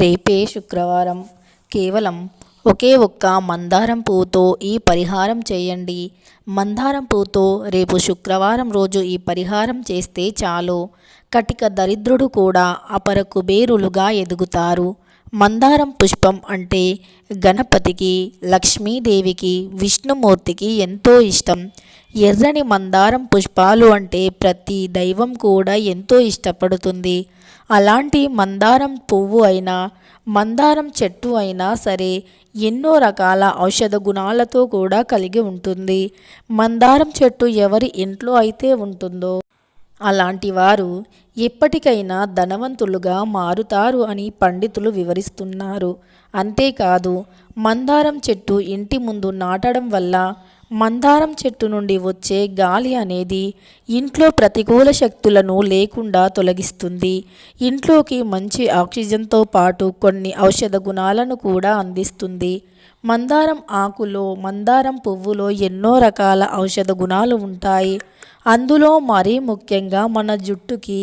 రేపే శుక్రవారం. కేవలం ఒకే ఒక్క మందారం పువ్వుతో ఈ పరిహారం చేయండి. మందారం పువ్వుతో రేపు శుక్రవారం రోజు ఈ పరిహారం చేస్తే చాలు. కటిక దరిద్రుడు కూడా అపర కుబేరులుగా ఎదుగుతారు. మందారం పుష్పం అంటే గణపతికి లక్ష్మీదేవికి విష్ణుమూర్తికి ఎంతో ఇష్టం. ఎర్రని మందారం పుష్పాలు అంటే ప్రతి దైవం కూడా ఎంతో ఇష్టపడుతుంది. అలాంటి మందారం పువ్వు అయినా మందారం చెట్టు అయినా సరే ఎన్నో రకాల ఔషధ గుణాలతో కూడా కలిగి ఉంటుంది. మందారం చెట్టు ఎవరి ఇంట్లో అయితే ఉంటుందో అలాంటి వారు ఎప్పటికైనా ధనవంతులుగా మారుతారు అని పండితులు వివరిస్తున్నారు. అంతేకాదు మందారం చెట్టు ఇంటి ముందు నాటడం వల్ల మందారం చెట్టు నుండి వచ్చే గాలి అనేది ఇంట్లో ప్రతికూల శక్తులను లేకుండా తొలగిస్తుంది. ఇంట్లోకి మంచి ఆక్సిజన్తో పాటు కొన్ని ఔషధ గుణాలను కూడా అందిస్తుంది. మందారం ఆకులో మందారం పువ్వులో ఎన్నో రకాల ఔషధ గుణాలు ఉంటాయి. అందులో మరీ ముఖ్యంగా మన జుట్టుకి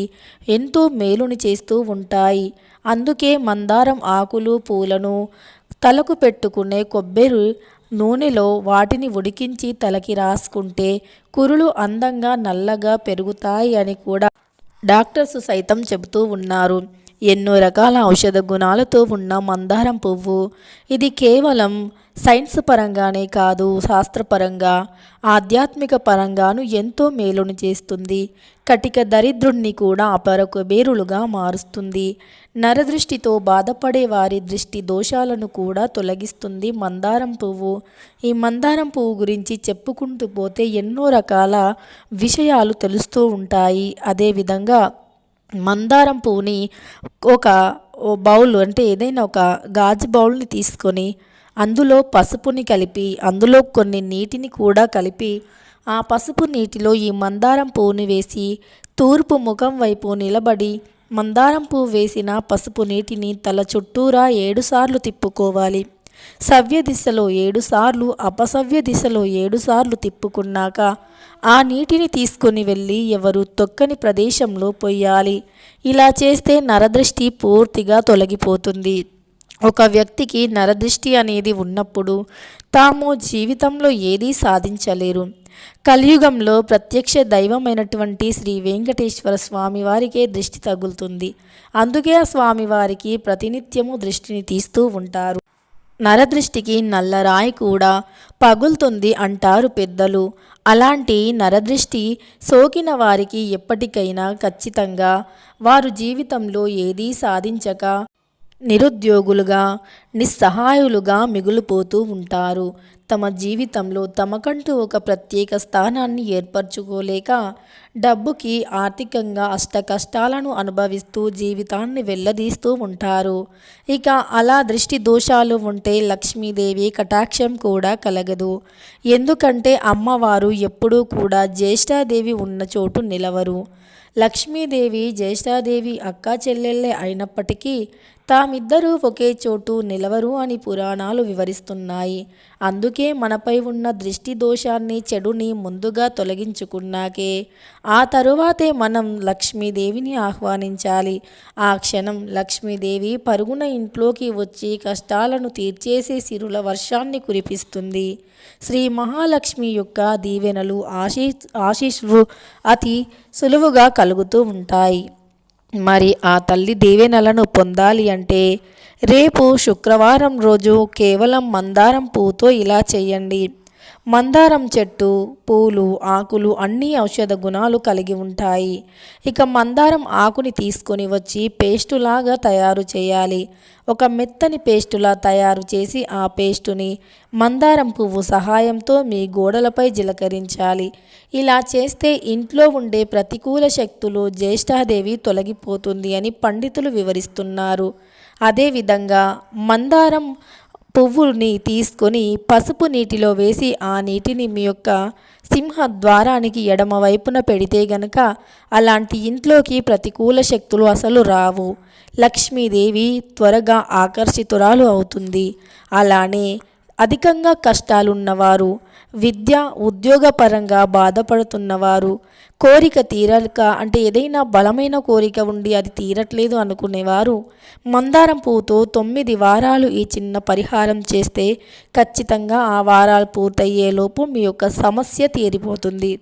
ఎంతో మేలుని చేస్తూ ఉంటాయి. అందుకే మందారం ఆకులు పూలను తలకు పెట్టుకునే కొబ్బరి నూనెలో వాటిని ఉడికించి తలకి రాసుకుంటే కురులు అందంగా నల్లగా పెరుగుతాయి అని కూడా డాక్టర్స్ సైతం చెబుతూ ఉన్నారు. ఎన్నో రకాల ఔషధ గుణాలతో ఉన్న మందారం పువ్వు. ఇది కేవలం సైన్స్ పరంగానే కాదు శాస్త్రపరంగా ఆధ్యాత్మిక పరంగాను ఎంతో మేలును చేస్తుంది. కటిక దరిద్రుణ్ణి కూడా అపరకు కుబేరులుగా మారుస్తుంది. నరదృష్టితో బాధపడే వారి దృష్టి దోషాలను కూడా తొలగిస్తుంది మందారం పువ్వు. ఈ మందారం పువ్వు గురించి చెప్పుకుంటూ పోతే ఎన్నో రకాల విషయాలు తెలుస్తూ ఉంటాయి. అదేవిధంగా మందారం పువ్వుని ఒక బౌల్ అంటే ఏదైనా ఒక గాజు బౌల్ని తీసుకొని అందులో పసుపుని కలిపి అందులో కొన్ని నీటిని కూడా కలిపి ఆ పసుపు నీటిలో ఈ మందారం పువ్వుని వేసి తూర్పు ముఖం వైపు నిలబడి మందారం పువ్వు వేసిన పసుపు నీటిని తల చుట్టూరా ఏడుసార్లు తిప్పుకోవాలి. సవ్య దిశలో ఏడుసార్లు అపసవ్య దిశలో ఏడుసార్లు తిప్పుకున్నాక ఆ నీటిని తీసుకొని వెళ్ళి ఎవరు తొక్కని ప్రదేశంలో పొయ్యాలి. ఇలా చేస్తే నరదృష్టి పూర్తిగా తొలగిపోతుంది. ఒక వ్యక్తికి నరదృష్టి అనేది ఉన్నప్పుడు తాము జీవితంలో ఏదీ సాధించలేరు. కలియుగంలో ప్రత్యక్ష దైవమైనటువంటి శ్రీ వెంకటేశ్వర స్వామివారికే దృష్టి తగులుతుంది. అందుకే ఆ స్వామివారికి ప్రతినిత్యము దృష్టిని తీస్తూ ఉంటారు. నరదృష్టికి నల్లరాయి కూడా పగులుతుంది అంటారు పెద్దలు. అలాంటి నరదృష్టి సోకిన వారికి ఎప్పటికైనా ఖచ్చితంగా వారు జీవితంలో ఏదీ సాధించక నిరుద్యోగులుగా నిస్సహాయులుగా మిగులుపోతూ ఉంటారు. తమ జీవితంలో తమకంటూ ఒక ప్రత్యేక స్థానాన్ని ఏర్పరచుకోలేక డబ్బుకి ఆర్థికంగా అష్ట కష్టాలను అనుభవిస్తూ జీవితాన్ని వెళ్ళదీస్తూ ఉంటారు. ఇక అలా దృష్టి దోషాలు ఉంటే లక్ష్మీదేవి కటాక్షం కూడా కలగదు. ఎందుకంటే అమ్మవారు ఎప్పుడూ కూడా జ్యేష్ఠాదేవి ఉన్న చోటు నిలవరు. లక్ష్మీదేవి జ్యేష్ఠాదేవి అక్క చెల్లెళ్ళే అయినప్పటికీ తామిద్దరూ ఒకే చోటు నిలవరు అని పురాణాలు వివరిస్తున్నాయి. అందుకే మనపై ఉన్న దృష్టి దోషాన్ని చెడుని ముందుగా తొలగించుకున్నాకే. ఆ తరువాతే మనం లక్ష్మీదేవిని ఆహ్వానించాలి. ఆ క్షణం లక్ష్మీదేవి పరుగున ఇంట్లోకి వచ్చి కష్టాలను తీర్చేసే సిరుల వర్షాన్ని కురిపిస్తుంది. శ్రీ మహాలక్ష్మి యొక్క దీవెనలు ఆశీ ఆశీస్సులు అతి సులువుగా కలుగుతూ ఉంటాయి. మరి ఆ తల్లి దీవెనలను పొందాలి అంటే రేపు శుక్రవారం రోజు కేవలం మందారం పువ్వుతో ఇలా చేయండి. మందారం చెట్టు పూలు ఆకులు అన్ని ఔషధ గుణాలు కలిగి ఉంటాయి. ఇక మందారం ఆకుని తీసుకొని వచ్చి పేస్టులాగా తయారు చేయాలి. ఒక మెత్తని పేస్టులా తయారు చేసి ఆ పేస్టుని మందారం పువ్వు సహాయంతో మీ గోడలపై జిలకరించాలి. ఇలా చేస్తే ఇంట్లో ఉండే ప్రతికూల శక్తులు జ్యేష్ఠాదేవి తొలగిపోతుంది అని పండితులు వివరిస్తున్నారు. అదేవిధంగా మందారం పువ్వుని తీసుకొని పసుపు నీటిలో వేసి ఆ నీటిని మీ యొక్క సింహ ద్వారానికి ఎడమ వైపున పెడితే గనక అలాంటి ఇంట్లోకి ప్రతికూల శక్తులు అసలు రావు. లక్ష్మీదేవి త్వరగా ఆకర్షితురాలు అవుతుంది. అలానే అధికంగా కష్టాలున్నవారు విద్య ఉద్యోగపరంగా బాధపడుతున్నవారు కోరిక తీరక అంటే ఏదైనా బలమైన కోరిక ఉండి అది తీరట్లేదు అనుకునేవారు మందారం పువ్వుతో తొమ్మిది వారాలు ఈ చిన్న పరిహారం చేస్తే ఖచ్చితంగా ఆ వారాలు పూర్తయ్యేలోపు మీ యొక్క సమస్య తీరిపోతుంది.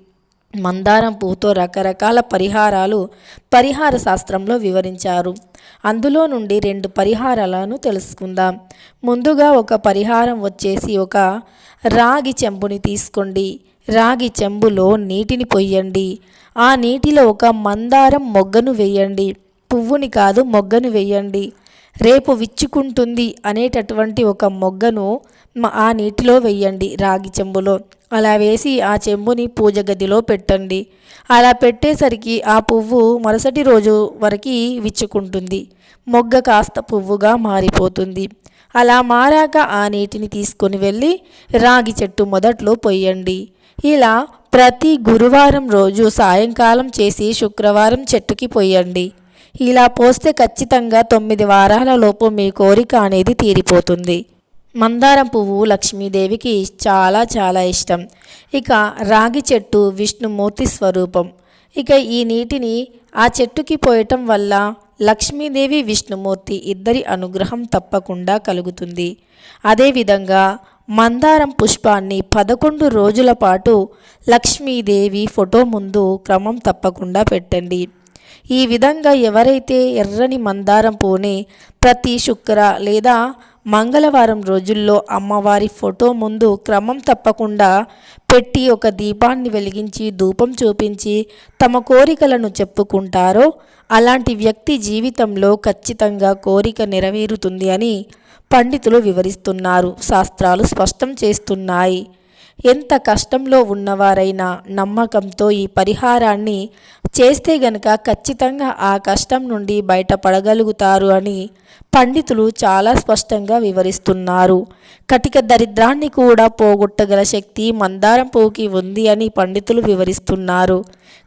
మందారం పువ్వుతో రకరకాల పరిహారాలు పరిహార శాస్త్రంలో వివరించారు. అందులో నుండి రెండు పరిహారాలను తెలుసుకుందాం. ముందుగా ఒక పరిహారం వచ్చేసి ఒక రాగి చెంబుని తీసుకోండి. రాగి చెంబులో నీటిని పొయ్యండి ఆ నీటిలో ఒక మందారం మొగ్గను వేయండి. పువ్వుని కాదు మొగ్గను వేయండి. రేపు విచ్చుకుంటుంది అనేటటువంటి ఒక మొగ్గను ఆ నీటిలో వేయండి రాగి చెంబులో. అలా వేసి ఆ చెంబుని పూజ గదిలో పెట్టండి. అలా పెట్టేసరికి ఆ పువ్వు మరుసటి రోజు వరకు విచ్చుకుంటుంది. మొగ్గ కాస్త పువ్వుగా మారిపోతుంది. అలా మారాక ఆ నీటిని తీసుకొని వెళ్ళి రాగి చెట్టు మొదట్లో పొయ్యండి. ఇలా ప్రతి గురువారం రోజు సాయంకాలం చేసి శుక్రవారం చెట్టుకి పొయ్యండి. ఇలా పోస్తే ఖచ్చితంగా తొమ్మిది వారాల లోపు మీ కోరిక అనేది తీరిపోతుంది. మందారం పువ్వు లక్ష్మీదేవికి చాలా చాలా ఇష్టం. ఇక రాగి చెట్టు విష్ణుమూర్తి స్వరూపం. ఇక ఈ నీటిని ఆ చెట్టుకి పోయటం వల్ల లక్ష్మీదేవి విష్ణుమూర్తి ఇద్దరి అనుగ్రహం తప్పకుండా కలుగుతుంది. అదేవిధంగా మందారం పుష్పాన్ని పదకొండు రోజుల పాటు లక్ష్మీదేవి ఫోటో ముందు క్రమం తప్పకుండా పెట్టండి. ఈ విధంగా ఎవరైతే ఎర్రని మందారం పూని ప్రతి శుక్ర లేదా మంగళవారం రోజుల్లో అమ్మవారి ఫోటో ముందు క్రమం తప్పకుండా పెట్టి ఒక దీపాన్ని వెలిగించి ధూపం చూపించి తమ కోరికలను చెప్పుకుంటారో అలాంటి వ్యక్తి జీవితంలో ఖచ్చితంగా కోరిక నెరవేరుతుంది అని పండితులు వివరిస్తున్నారు. శాస్త్రాలు స్పష్టం చేస్తున్నాయి. ఎంత కష్టంలో ఉన్నవారైనా నమ్మకంతో ఈ పరిహారాన్ని చేస్తే గనక ఖచ్చితంగా ఆ కష్టం నుండి బయటపడగలుగుతారు అని పండితులు చాలా స్పష్టంగా వివరిస్తున్నారు. కటిక దరిద్రాన్ని కూడా పోగొట్టగల శక్తి మందారం పువ్వుకి ఉంది అని పండితులు వివరిస్తున్నారు.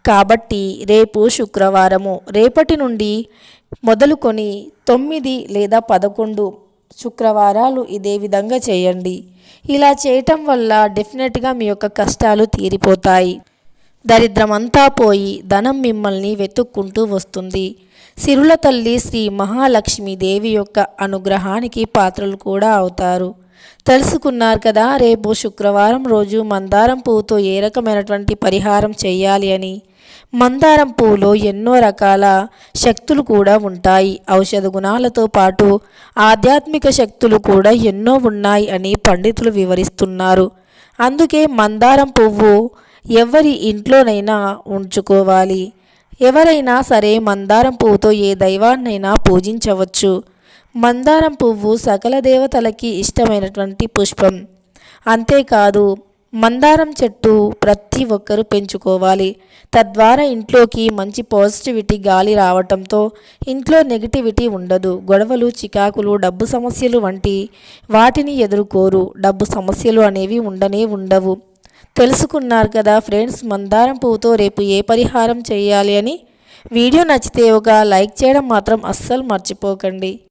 కాబట్టి రేపు శుక్రవారము రేపటి నుండి మొదలుకొని తొమ్మిది లేదా పదకొండు శుక్రవారాలు ఇదే విధంగా చేయండి. ఇలా చేయటం వల్ల డెఫినెట్గా మీ యొక్క కష్టాలు తీరిపోతాయి. దరిద్రమంతా పోయి ధనం మిమ్మల్ని వెతుక్కుంటూ వస్తుంది. సిరుల తల్లి శ్రీ మహాలక్ష్మీదేవి యొక్క అనుగ్రహానికి పాత్రలు కూడా అవుతారు. తెలుసుకున్నారు కదా రేపు శుక్రవారం రోజు మందారం పువ్వుతో ఏ రకమైనటువంటి పరిహారం చేయాలి అని. మందారం పువ్వులో ఎన్నో రకాల శక్తులు కూడా ఉంటాయి. ఔషధ గుణాలతో పాటు ఆధ్యాత్మిక శక్తులు కూడా ఎన్నో ఉన్నాయి అని పండితులు వివరిస్తున్నారు. అందుకే మందారం పువ్వు ఎవరి ఇంట్లోనైనా ఉంచుకోవాలి. ఎవరైనా సరే మందారం పువ్వుతో ఏ దైవాన్నైనా పూజించవచ్చు. మందారం పువ్వు సకల దేవతలకి ఇష్టమైనటువంటి పుష్పం. అంతేకాదు మందారం చెట్టు ప్రతి ఒక్కరూ పెంచుకోవాలి. తద్వారా ఇంట్లోకి మంచి పాజిటివిటీ గాలి రావటంతో ఇంట్లో నెగిటివిటీ ఉండదు. గొడవలు చికాకులు డబ్బు సమస్యలు వంటి వాటిని ఎదుర్కోరు. డబ్బు సమస్యలు అనేవి ఉండనే ఉండవు. తెలుసుకున్నారు కదా ఫ్రెండ్స్ మందారం పువ్వుతో రేపు ఏ పరిహారం చేయాలి అని? వీడియో నచ్చితే ఒక లైక్ చేయడం మాత్రం అస్సలు మర్చిపోకండి.